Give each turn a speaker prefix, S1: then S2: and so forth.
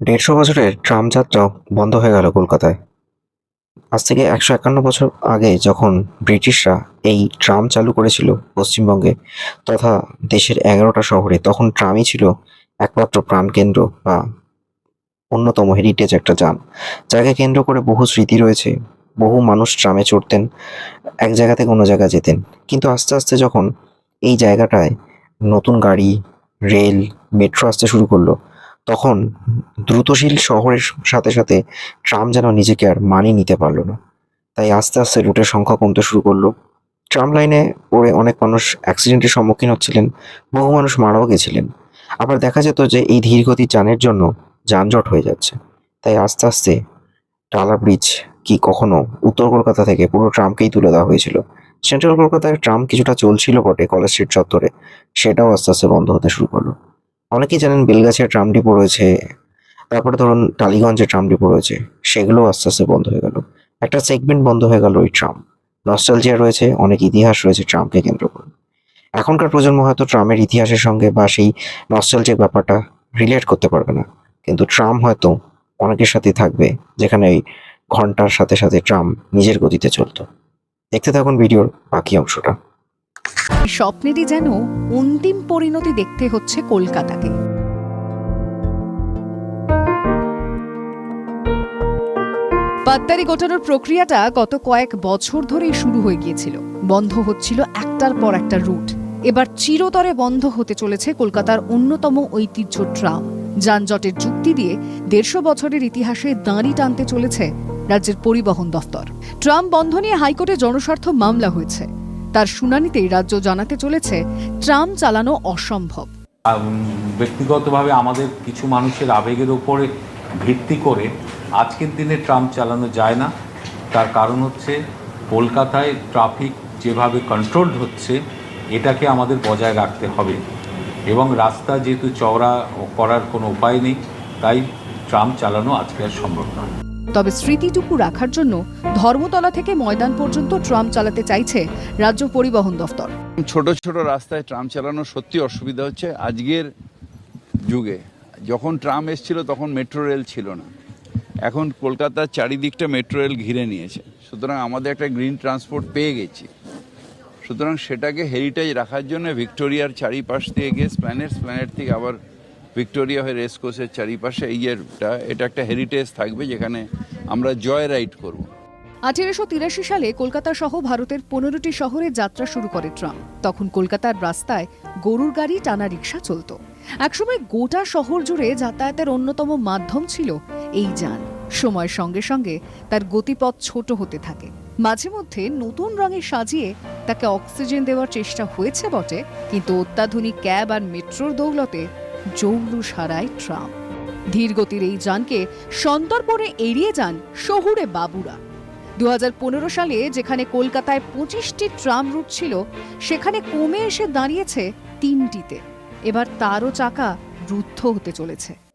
S1: দেড়শো বছরের ট্রাম যাত্রাও বন্ধ হয়ে গেল কলকাতায়। আজ থেকে একশো একান্ন বছর আগে যখন ব্রিটিশরা এই ট্রাম চালু করেছিল পশ্চিমবঙ্গে তথা দেশের এগারোটা শহরে, তখন ট্রামই ছিল একমাত্র প্রাণকেন্দ্র বা অন্যতম হেরিটেজ একটা যান, যাকে কেন্দ্র করে বহু স্মৃতি রয়েছে, বহু মানুষ ট্রামে চড়তেন, এক জায়গা থেকে অন্য জায়গায় যেতেন। কিন্তু আস্তে আস্তে যখন এই জায়গাটায় নতুন গাড়ি, রেল মেট্রো আসতে শুরু করল তখন দ্রুতশীল শহরের সাথে সাথে ট্রাম যেন নিজেকে আর মানিয়ে নিতে পারল না। তাই আস্তে আস্তে রুটের সংখ্যা কমতে শুরু করল। ট্রাম লাইনে পড়ে অনেক মানুষ অ্যাক্সিডেন্টের সম্মুখীন হচ্ছিলেন, বহু মানুষ মারাও গেছিলেন। আবার দেখা যেত যে এই ধীরগতির যানের জন্য যানজট হয়ে যাচ্ছে। তাই আস্তে আস্তে টালা ব্রিজ কি কখনো উত্তর কলকাতা থেকে পুরো ট্রামকেই তুলে দেওয়া হয়েছিল। সেন্ট্রাল কলকাতায় ট্রাম কিছুটা চলছিল বটে কলেজ স্ট্রিট চত্বরে। সেটাও আস্তে আস্তে বন্ধ হতে শুরু করল। অনেকেই জানেন বেলগাছিয়া ট্রাম ডিপো রয়েছে তারপরে ধরুন টালিগঞ্জে ট্রাম ডিপো রয়েছে সেগুলোও আস্তে আস্তে বন্ধ হয়ে গেল। একটা সেগমেন্ট বন্ধ হয়ে গেল ওই ট্রাম। নস্টালজিয়া রয়েছে, অনেক ইতিহাস রয়েছে ট্রামকে কেন্দ্র করে। এখনকার প্রজন্ম হয়তো ট্রামের ইতিহাসের সঙ্গে বা সেই নস্টালজিক ব্যাপারটা রিলেট করতে পারবে না। কিন্তু ট্রাম হয়তো অনেকের সাথেই থাকবে, যেখানে এই ঘণ্টার সাথে সাথে ট্রাম নিজের গতিতে চলতো। দেখতে থাকুন ভিডিওর বাকি অংশটা।
S2: স্বপ্নেরই যেন অন্তিম পরিণতি দেখতে হচ্ছে কলকাতাকে। পাত্তারি গোটানোর প্রক্রিয়াটা গত কয়েক বছর ধরেই শুরু হয়ে গিয়েছিল। বন্ধ হচ্ছিল একটার পর একটা রুট। এবার চিরতরে বন্ধ হতে চলেছে কলকাতার অন্যতম ঐতিহ্য ট্রাম। যানজটের যুক্তি দিয়ে দেড়শো বছরের ইতিহাসে দাঁড়ি টানতে চলেছে রাজ্যের পরিবহন দফতর। ট্রাম বন্ধ নিয়ে হাইকোর্টে জনস্বার্থ মামলা হয়েছে। তার শুনানিতেই রাজ্য জানাতে চলেছে, ট্রাম চালানো অসম্ভব।
S3: ব্যক্তিগতভাবে আমাদের কিছু মানুষের আবেগের ওপরে ভিত্তি করে আজকের দিনে ট্রাম চালানো যায় না। তার কারণ হচ্ছে কলকাতায় ট্রাফিক যেভাবে কন্ট্রোল হচ্ছে, এটাকে আমাদের বজায় রাখতে হবে। এবং রাস্তা যেহেতু চওড়া করার কোনো উপায় নেই, তাই ট্রাম চালানো আজকে আর সম্ভব নয়।
S2: তবে স্মৃতিটুকু রাখার জন্য ধর্মতলা থেকে ময়দান পর্যন্ত ট্রাম চালাতে চাইছে রাজ্য পরিবহন দফতর।
S4: ছোট ছোট রাস্তায় ট্রাম চালানো সত্যি অসুবিধা হচ্ছে। আজকের যুগে যখন ট্রাম এসছিল তখন মেট্রো রেল ছিল না। এখন কলকাতার চারিদিকটা মেট্রো রেল ঘিরে নিয়েছে। সুতরাং আমাদের একটা গ্রিন ট্রান্সপোর্ট পেয়ে গেছি। সুতরাং সেটাকে হেরিটেজ রাখার জন্য ভিক্টোরিয়ার চারিপাশ দিয়ে গিয়ে স্প্ল্যানেট স্প্ল্যানেট থেকে আবার ভিক্টোরিয়া হয়ে রেসকোর্সের চারিপাশে এই এটা একটা হেরিটেজ থাকবে যেখানে আমরা জয় রাইড করব।
S2: আঠেরোশো তিরাশি সালে কলকাতা সহ ভারতের পনেরোটি শহরে যাত্রা শুরু করে ট্রাম তখন কলকাতার রাস্তায় গরুর গাড়ি, টানা রিক্সা চলত। একসময় গোটা শহর জুড়ে যাতায়াতের অন্যতম মাধ্যম ছিল এই যান। সময়ের সঙ্গে সঙ্গে তার গতিপথ ছোট হতে থাকে। মাঝে মধ্যে নতুন রঙে সাজিয়ে তাকে অক্সিজেন দেওয়ার চেষ্টা হয়েছে বটে, কিন্তু অত্যাধুনিক ক্যাব আর মেট্রোর দৌলতে জৌলুস সারায় ট্রাম। ধীরগতির এই যানকে সন্তর্পণে এড়িয়ে যান শহুরে বাবুরা। দু হাজার পনেরো সালে যেখানে কলকাতায় পঁচিশটি ট্রাম রুট ছিল, সেখানে কমে এসে দাঁড়িয়েছে তিনটিতে। এবার তারও চাকা রুদ্ধ হতে চলেছে।